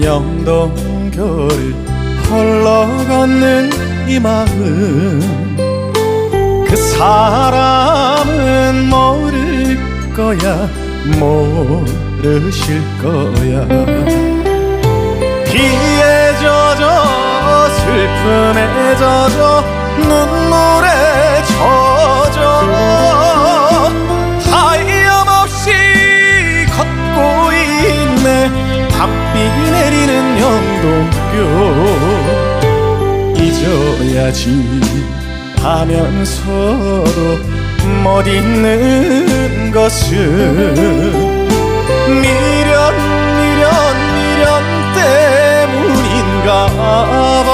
영동교를 홀로 걷는 이 마음. 그 사람은 모를 거야 모르실 거야. 비에 젖어 슬픔에 젖어 눈 영동교 잊어야지 하면서도 못 잊는 것은 미련 미련 미련 때문인가? 봐